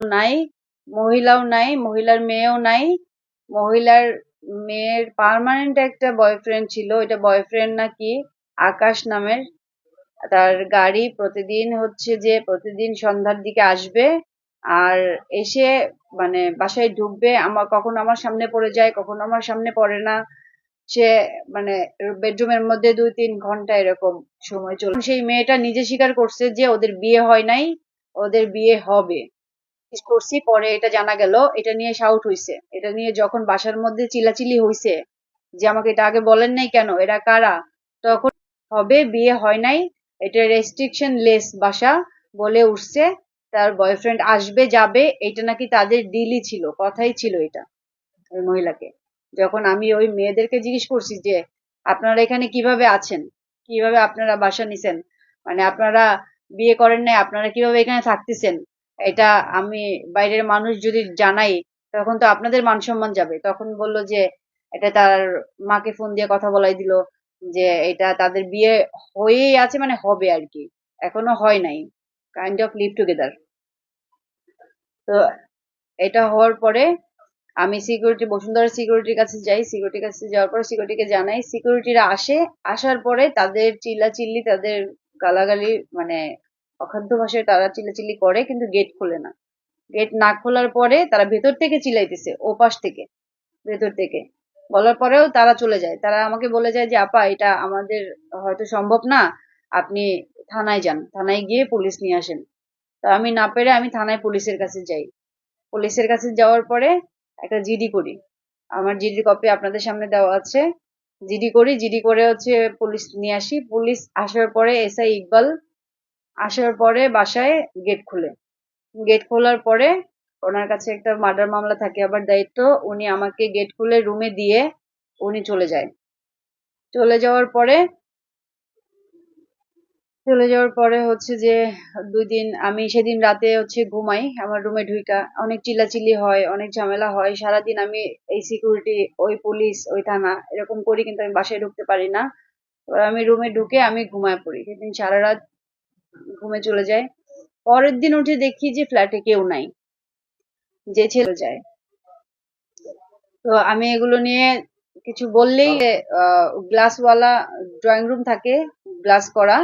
নাই, মহিলাও নাই, মহিলার মেয়েও নাই। মহিলার মেয়ের পার্মানেন্ট একটা বয়ফ্রেন্ড ছিল, ওইটা বয়ফ্রেন্ড নাকি আকাশ নামের। তার গাড়ি প্রতিদিন হচ্ছে যে প্রতিদিন সন্ধ্যার দিকে আসবে আর এসে মানে বাসায় ঢুকবে। আমার কখনো আমার সামনে পড়ে যায়, কখনো আমার সামনে পড়ে না। সে মানে বেডরুমের মধ্যে দুই তিন ঘণ্টা এরকম সময় চলে। সেই মেয়েটা নিজে স্বীকার করছে যে ওদের বিয়ে হয় নাই, ওদের বিয়ে হবে। করছি, পরে এটা জানা গেল, এটা নিয়ে শাউট হইছে। এটা নিয়ে যখন বাসার মধ্যে চিলাচিলি হইছে, যে আমাকে এটা আগে বলেন নাই কেন, এরা কারা? তখন হবে, বিয়ে হয় নাই, এটা রেস্ট্রিকশন লেস বাসা বলে উঠছে, তার বয়ফ্রেন্ড আসবে, যাবে, এটা নাকি তাদের ডিলই ছিল, কথাই ছিল এটা, ওই মহিলাকে। যখন আমি ওই মেয়েদেরকে জিজ্ঞেস করছি যে, আপনারা এখানে কীভাবে আছেন? কীভাবে আপনারা বাসা নিছেন? মানে আপনারা বিয়ে করেন নাই, আপনারা কীভাবে এখানে থাকতেছেন? এটা আমি বাইরের মানুষ যদি জানাই, তখন তো আপনাদের মান সম্মান যাবে। তখন বলল যে, এটা তার মাকে ফোন দিয়ে কথা বলাই দিল যে, এটা তাদের বিয়ে হয়েই আছে মানে হবে আর কি। এখনও হয় নাই। কাইন্ড অফ লিভ টুগেদার তো এটা হওয়ার পরে আমি সিকিউরিটি বসুন্ধরা সিকিউরিটির কাছে যাই। সিকিউরিটির কাছে যাওয়ার পরে সিকিউরিটিকে জানাই। সিকিউরিটিরা আসে। আসার পরে তাদের চিল্লাচিল্লি, তাদের গালাগালি মানে অখাদ্য ভাষায় তারা চিল্লাচিল্লি করে, কিন্তু গেট খোলে না। গেট না খোলার পরে তারা ভেতর থেকে চিল্লাইতেছে ওপাশ থেকে, ভেতর থেকে। বলার পরেও তারা চলে যায়। তারা আমাকে বলে যায় যে, আপা, এটা আমাদের হয়তো সম্ভব না। আপনি থানায় যান। থানায় গিয়ে পুলিশ নিয়ে আসেন। তো আমি না পেরে আমি থানায় পুলিশের কাছে যাই। পুলিশের কাছে যাওয়ার পরে একটা জিডি করি। আমার জিডি কপি আপনাদের সামনে দেওয়া আছে। জিডি করি। জিডি করে হচ্ছে পুলিশ নিয়ে আসি। পুলিশ আসার পরে এসআই ইকবাল আসার পরে বাসায় গেট খুলে। গেট খোলার পরে ওনার কাছে একটা মার্ডার মামলা থাকে, আবার দায়িত্ব উনি আমাকে গেট খুলে রুমে দিয়ে উনি চলে যায়। চলে যাওয়ার পরে, চলে যাওয়ার পরে হচ্ছে যে দুই দিন, আমি সেদিন রাতে হচ্ছে ঘুমাই, আমার রুমে ঢুইকা। অনেক চিল্লাচিল্লি হয়, অনেক ঝামেলা হয়। সারাদিন আমি এই সিকিউরিটি ওই পুলিশ ওই থানা, এরকম করি কিন্তু আমি বাসায় ঢুকতে পারি না। আমি রুমে ঢুকে আমি ঘুমায় পড়ি। সেদিন সারা রাত ঘুমে চলে যায়। পরের দিন উঠে দেখি যে ফ্ল্যাটে কেউ নাই, যে ছেলে যায়। তো আমি এগুলো নিয়ে কিছু বললেই গ্লাসওয়ালা ড্রয়িং রুম থাকে গ্লাস করা।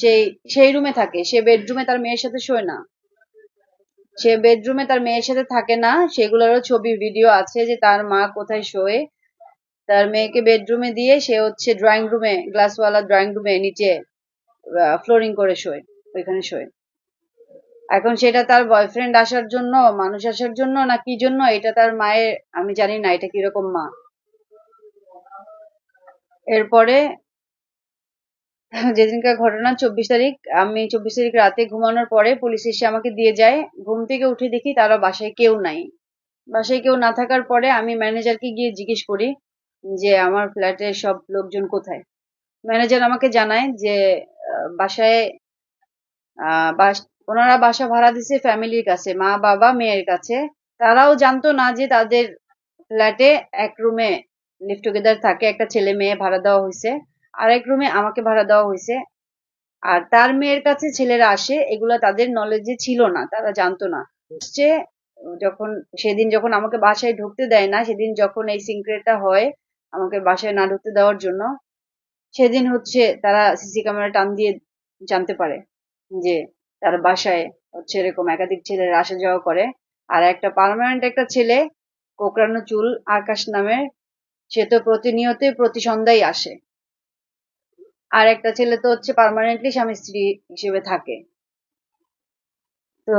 সেই সেই রুমে থাকে। সে বেডরুমে তার মেয়ের সাথে শোয় না। সে বেডরুমে তার মেয়ের সাথে থাকে না। সেগুলোরও ছবি ভিডিও আছে যে তার মা কোথায় শোয়ে। তার মেয়েকে বেডরুমে দিয়ে সে হচ্ছে ড্রয়িং রুমে গ্লাসওয়ালা ড্রয়িং রুমে নিচে ফ্লোরিং করে শোয়। ওইখানে শোয় এখন সেটা তার বয়ফ্রেন্ড আসার জন্য, মানুষ আসার জন্য না কি জন্য, এটা তার মায়ের, আমি জানি না এটা কীরকম মা। এরপরে যেদিনকার ঘটনা, চব্বিশ তারিখ, আমি চব্বিশ তারিখ রাতে ঘুমানোর পরে পুলিশ এসে আমাকে দিয়ে যায়। ঘুম থেকে উঠে দেখি তারা বাসায় কেউ নাই। বাসায় কেউ না থাকার পরে আমি ম্যানেজারকে গিয়ে জিজ্ঞেস করি যে, আমার ফ্ল্যাটের সব লোকজন কোথায়? ম্যানেজার আমাকে জানায় যে বাসায় ওনারা বাসা ভাড়া দিছে ফ্যামিলির কাছে, মা, বাবা, মেয়ের কাছে। তারাও জানতো না যে তাদের ফ্ল্যাটে এক রুমে লিভ টুগেদার থাকে, একটা ছেলে মেয়ে ভাড়া দেওয়া হয়েছে আর এক রুমে আমাকে ভাড়া দেওয়া হয়েছে। আর তার মেয়ের কাছে ছেলেরা আসে, এগুলো তাদের নলেজে ছিল না, তারা জানতো না। হচ্ছে যখন, সেদিন যখন আমাকে বাসায় ঢুকতে দেয় না, সেদিন যখন এই সিক্রেটটা হয় আমাকে বাসায় না ঢুকতে দেওয়ার জন্য, সেদিন হচ্ছে তারা সিসি ক্যামেরা টান দিয়ে জানতে পারে। যে তার বাসায় হচ্ছে এরকম একাধিক ছেলেরা আসা যাওয়া করে। আর একটা পার্মানেন্ট একটা ছেলে, কোকড়ানো চুল, আকাশ নামের, সে তো প্রতিনিয়ত প্রতি সন্ধ্যায় আসে। আর একটা ছেলে তো হচ্ছে পার্মানেন্টলি স্বামী স্ত্রী হিসেবে থাকে। তো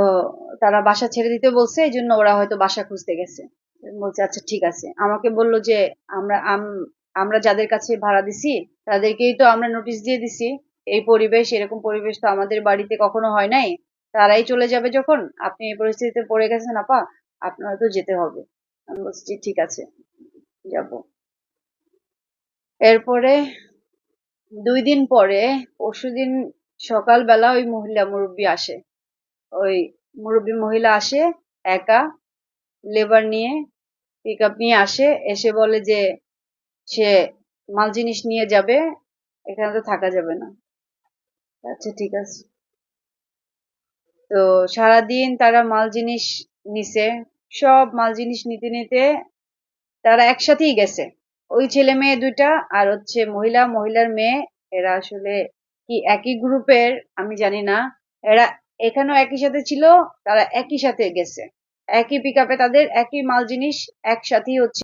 তারা বাসা ছেড়ে দিতে বলছে এই জন্য ওরা হয়তো বাসা খুঁজতে গেছে। বলছে আচ্ছা ঠিক আছে। আমাকে বলল যে, আমরা আমরা যাদের কাছে ভাড়া দিছি, তাদেরকেই তো আমরা নোটিশ দিয়ে দিছি। এই পরিবেশ, এরকম পরিবেশ তো আমাদের বাড়িতে কখনো হয় নাই। তারাই চলে যাবে যখন। আপনি এই পরিস্থিতিতে পড়ে গেছেন, আপা, আপনার তো যেতে হবে। আমি বলছি ঠিক আছে, যাব। এরপরে দুই দিন পরে পরশুদিন সকালবেলা ওই মহিলা মুরব্বী আসে। ওই মুরব্বী মহিলা আসে, একা লেবার নিয়ে পিক আপ নিয়ে আসে। এসে বলে যে সে মাল জিনিস নিয়ে যাবে, এখানে তো থাকা যাবে না। আচ্ছা ঠিক আছে। তো সারাদিন তারা মাল জিনিস নিছে, সব মাল জিনিস নিতে নিতে তারা একসাথেই গেছে। ওই ছেলে মেয়ে দুইটা আর হচ্ছে মহিলা, মহিলার মেয়ে, এরা আসলে কি একই গ্রুপের আমি জানি না। এরা এখানেও একই সাথে ছিল, তারা একই সাথে গেছে। একই পিক তাদের একই মাল জিনিস একসাথেই হচ্ছে।